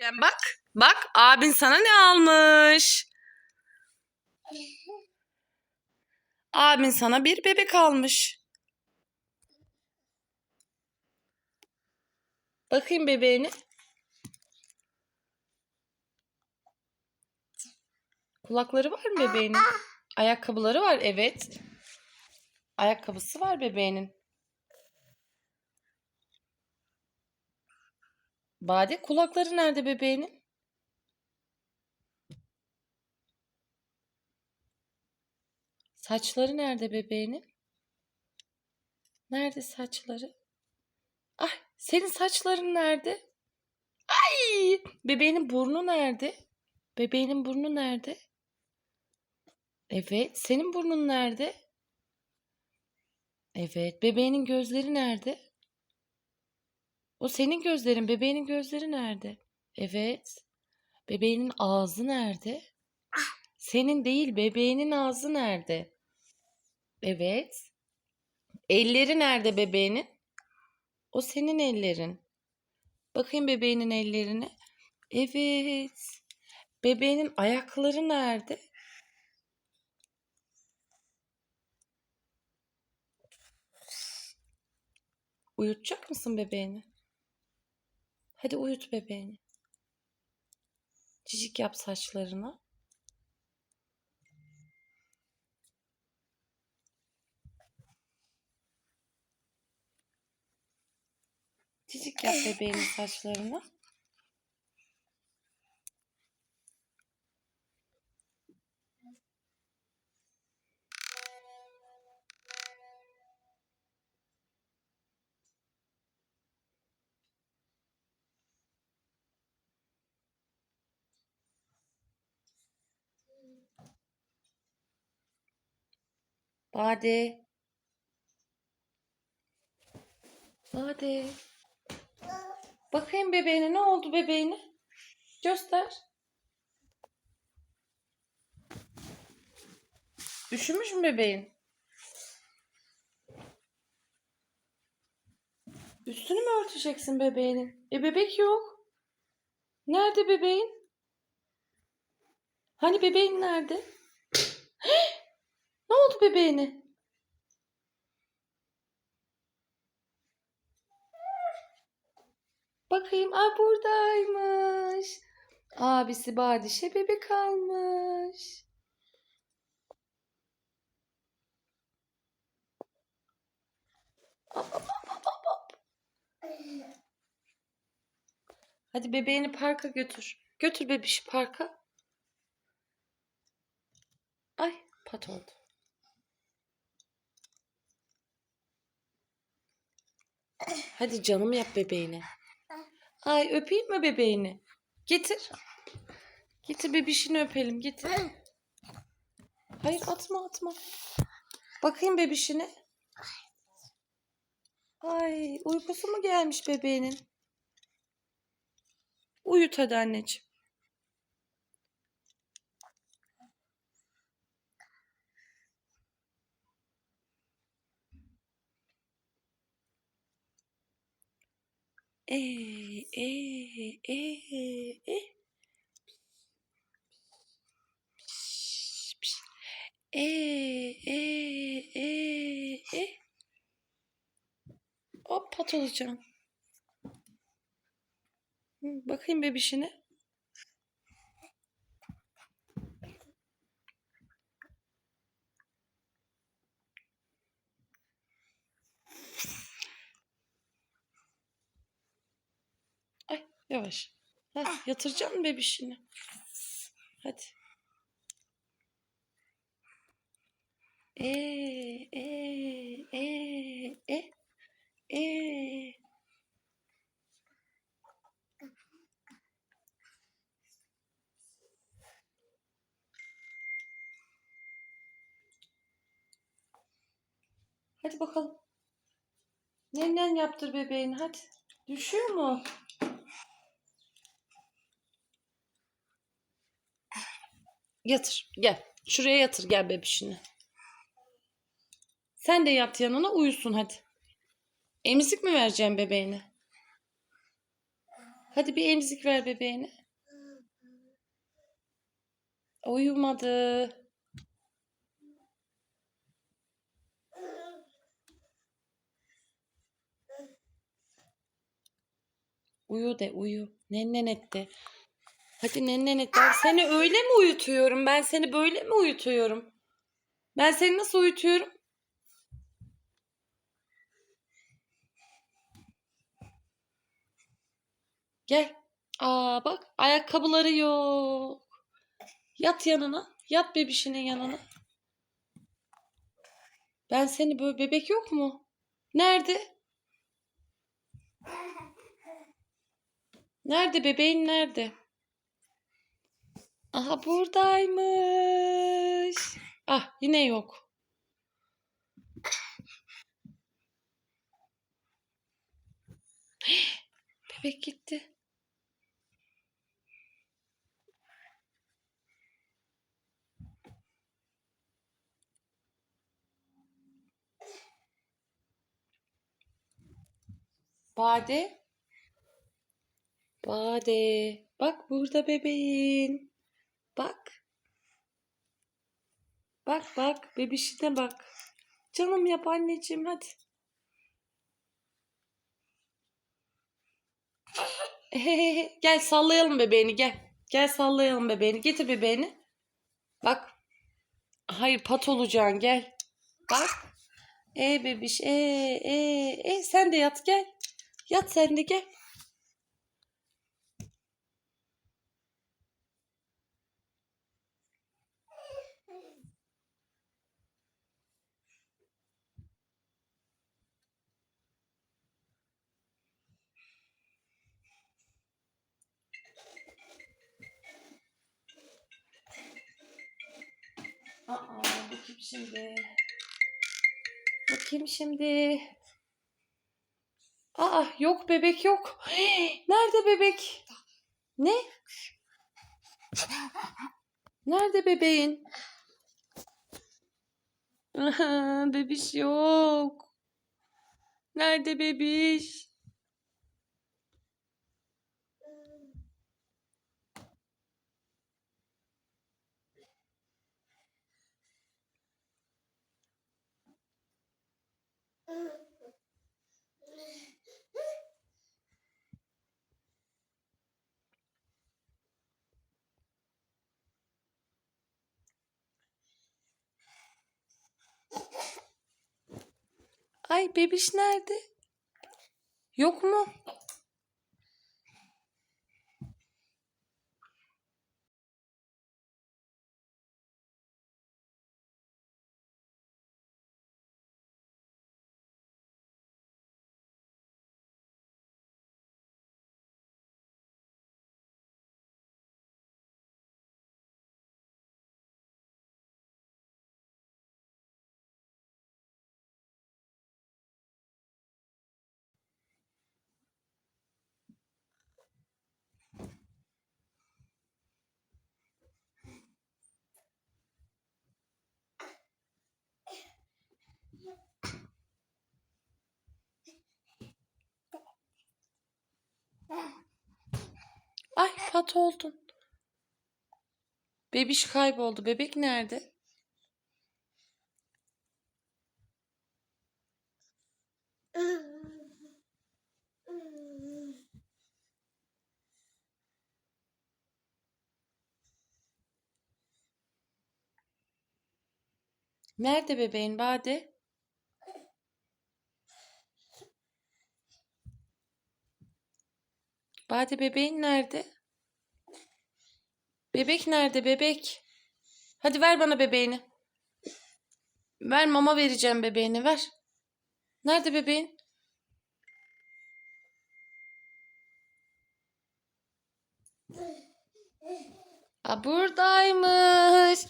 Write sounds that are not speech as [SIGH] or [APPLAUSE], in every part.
Bak, bak abin sana ne almış? Abin sana bir bebek almış. Bakayım bebeğine. Kulakları var mı bebeğinin? Ayakkabıları var, evet. Ayakkabısı var bebeğinin. Bade kulakları nerede bebeğinin? Saçları nerede bebeğinin? Nerede saçları? Ay, senin saçların nerede? Ay, bebeğinin burnu nerede? Bebeğinin burnu nerede? Evet, senin burnun nerede? Evet, bebeğinin gözleri nerede? O senin gözlerin, bebeğinin gözleri nerede? Evet. Bebeğinin ağzı nerede? Senin değil, bebeğinin ağzı nerede? Evet. Elleri nerede bebeğinin? O senin ellerin. Bakayım bebeğinin ellerine. Evet. Bebeğinin ayakları nerede? Uyutacak mısın bebeğini? Hadi uyut bebeğini. Cicik yap saçlarına. Cicik yap bebeğinin saçlarına. Bade. Bade. Bakayım bebeğine. Ne oldu bebeğine? Göster. Üşümüş mü bebeğin? Üstünü mü örteceksin bebeğinin? E bebek yok. Nerede bebeğin? Hani bebeğin nerede? Bebeğine? Bakayım. Aa buradaymış. Abisi Badişe bebek almış. Hadi bebeğini parka götür. Götür bebişi parka. Ay pat oldu. Hadi canım yap bebeğini. Ay öpeyim mi bebeğini? Getir. Getir bebişini öpelim getir. Hayır atma atma. Bakayım bebişine. Ay uykusu mu gelmiş bebeğinin? Uyut hadi anneciğim. E e e e e e e e Hop pat olacağım. Bakayım bebişine. Ay yavaş. Heh, yatıracağım bebişini. Hadi. E e e e e Hadi bakalım. Nennen yaptır bebeğini hadi. Düşüyor mu? Yatır gel. Şuraya yatır gel bebişini. Sen de yat yanına uyusun hadi. Emzik mi vereceğim bebeğine? Hadi bir emzik ver bebeğine. Uyumadı. Uyu de uyu. Nennen etti. Hadi nennen et. Ben seni öyle mi uyutuyorum? Ben seni böyle mi uyutuyorum? Ben seni nasıl uyutuyorum? Gel. Aa bak ayakkabıları yok. Yat yanına. Yat bebişinin yanına. Ben seni böyle bebek yok mu? Nerede? Nerede bebeğin nerede? Aha buradaymış. Ah yine yok. [GASPS] Bebek gitti. Bade. Bade. Bak burada bebeğin. Bak. Bak bak. Bebişine bak. Canım yap anneciğim hadi. [LAUGHS] gel sallayalım bebeğini gel. Gel sallayalım bebeğini. Getir bebeğini. Bak. Hayır pat olacaksın gel. Bak. E bebiş e e e sen de yat gel. Yat sen de gel. Aa, bakayım şimdi. Bakayım şimdi. Aa, yok bebek yok. [GASPS] Nerede bebek? Ne? Nerede bebeğin? [LAUGHS] Bebiş yok. Nerede bebiş? Ay bebiş nerede? Yok mu? Ay pat oldun. Bebiş kayboldu. Bebek nerede? Nerede bebeğin Bade? Bade bebeğin nerede? Bebek nerede bebek? Hadi ver bana bebeğini. Ver mama vereceğim bebeğini ver. Nerede bebeğin? Aa, buradaymış.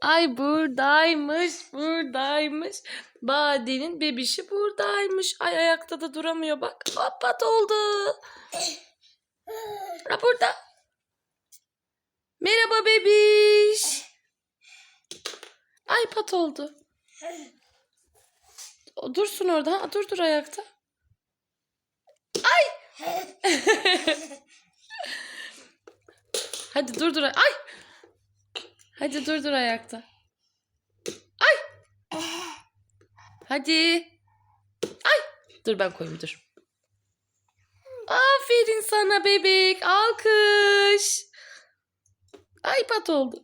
Ay buradaymış, buradaymış. Bade'nin bebişi buradaymış. Ay ayakta da duramıyor bak. Hop pat oldu. Ha burada. Merhaba bebiş. Ay pat oldu. O dursun orada. Ha, dur dur ayakta. Ay. [LAUGHS] Hadi dur dur. Ay. Hadi dur dur ayakta. Ay. Hadi. Ay. Dur ben koyayım dur. Aferin sana bebek. Alkış. Ay pat oldu.